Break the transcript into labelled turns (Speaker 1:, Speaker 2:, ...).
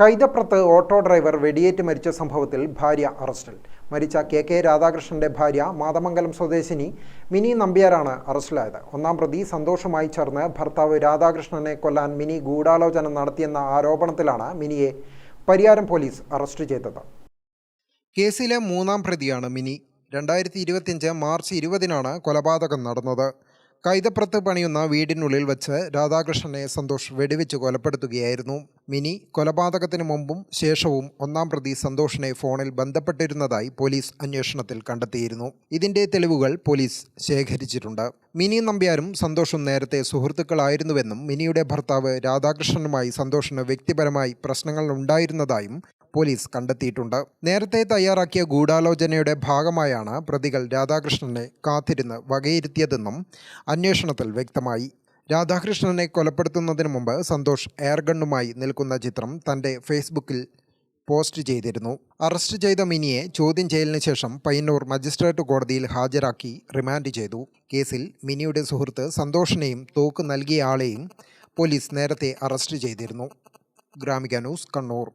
Speaker 1: കൈതപ്രത്ത് auto driver വെടിയേറ്റ് മരിച്ച സംഭവത്തിൽ ഭാര്യ അറസ്റ്റിൽ. മരിച്ച കെ കെ രാധാകൃഷ്ണന്റെ ഭാര്യ മാതമംഗലം സ്വദേശിനി മിനി നമ്പ്യാരാണ് അറസ്റ്റിലായത്. ഒന്നാം പ്രതി സന്തോഷമായി ചേർന്ന് ഭർത്താവ് രാധാകൃഷ്ണനെ കൊല്ലാൻ മിനി ഗൂഢാലോചന നടത്തിയെന്ന ആരോപണത്തിലാണ് മിനിയെ പരിയാരം പോലീസ് അറസ്റ്റ് ചെയ്തത്. കേസിലെ മൂന്നാം പ്രതിയാണ് മിനി. രണ്ടായിരത്തി ഇരുപത്തിയഞ്ച് മാർച്ച് ഇരുപതിനാണ് കൊലപാതകം നടന്നത്. കൈതപ്രത്ത് പണിയുന്ന വീടിനുള്ളിൽ വെച്ച് രാധാകൃഷ്ണനെ സന്തോഷ് വെടിവെച്ച് കൊലപ്പെടുത്തുകയായിരുന്നു. മിനി കൊലപാതകത്തിന് മുമ്പും ശേഷവും ഒന്നാം പ്രതി സന്തോഷിനെ ഫോണിൽ ബന്ധപ്പെട്ടിരുന്നതായി പോലീസ് അന്വേഷണത്തിൽ കണ്ടെത്തിയിരുന്നു. ഇതിന്റെ തെളിവുകൾ പോലീസ് ശേഖരിച്ചിട്ടുണ്ട്. മിനി നമ്പ്യാരും സന്തോഷും നേരത്തെ സുഹൃത്തുക്കളായിരുന്നുവെന്നും മിനിയുടെ ഭർത്താവ് രാധാകൃഷ്ണനുമായി സന്തോഷിന് വ്യക്തിപരമായി പ്രശ്നങ്ങൾ ഉണ്ടായിരുന്നതായും പോലീസ് കണ്ടെത്തിയിട്ടുണ്ട്. നേരത്തെ തയ്യാറാക്കിയ ഗൂഢാലോചനയുടെ ഭാഗമായാണ് പ്രതികൾ രാധാകൃഷ്ണനെ കാത്തിരുന്ന് വകയിരുത്തിയതെന്നും അന്വേഷണത്തിൽ വ്യക്തമായി. രാധാകൃഷ്ണനെ കൊലപ്പെടുത്തുന്നതിന് മുമ്പ് സന്തോഷ് എയർഗണ്ണുമായി നിൽക്കുന്ന ചിത്രം തന്റെ ഫേസ്ബുക്കിൽ പോസ്റ്റ് ചെയ്തിരുന്നു. അറസ്റ്റ് ചെയ്ത മിനിയെ ചോദ്യം ചെയ്യലിന് ശേഷം പയ്യന്നൂർ മജിസ്ട്രേറ്റ് കോടതിയിൽ ഹാജരാക്കി റിമാൻഡ് ചെയ്തു. കേസിൽ മിനിയുടെ സുഹൃത്ത് സന്തോഷിനെയും തോക്ക് നൽകിയ ആളെയും പോലീസ് നേരത്തെ അറസ്റ്റ് ചെയ്തിരുന്നു. ഗ്രാമിക ന്യൂസ് കണ്ണൂർ.